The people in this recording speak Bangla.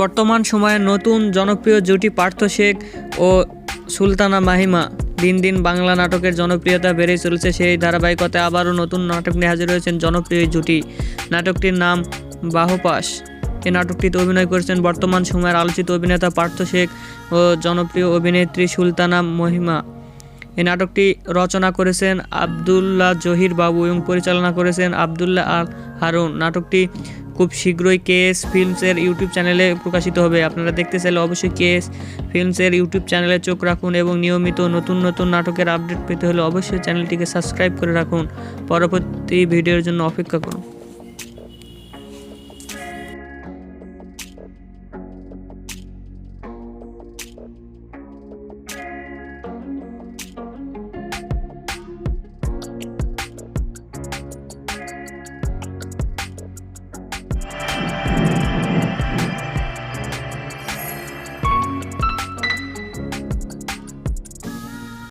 বর্তমান সময়ে নতুন জনপ্রিয় জুটি পার্থ শেখ ও সুলতানা মাহিমা দিন দিন বাংলা নাটকের জনপ্রিয়তা বেড়েই চলেছে সেই ধারাবাহিকতায় আবারও নতুন নাটক নিয়ে হাজির হয়েছেন জনপ্রিয় জুটি। নাটকটির নাম বাহুপাস এই নাটকটিতে অভিনয় করেছেন বর্তমান সময়ের আলোচিত অভিনেতা পার্থ শেখ ও জনপ্রিয় অভিনেত্রী সুলতানা মহিমা। এই নাটকটি রচনা করেছেন আবদুল্লাহ জহির বাবু এবং পরিচালনা করেছেন আবদুল্লাহ আল হারুন। নাটকটি খুব শীঘ্রই কেএস ফিল্মসের ইউটিউব চ্যানেলে প্রকাশিত হবে। আপনারা দেখতে চাইলে অবশ্যই কেএস ফিল্মসের ইউটিউব চ্যানেলে চোখ রাখুন এবং নিয়মিত নতুন নতুন নাটকের আপডেট পেতে হলে অবশ্যই চ্যানেলটিকে সাবস্ক্রাইব করে রাখুন। পরবর্তী ভিডিওর জন্য অপেক্ষা করুন।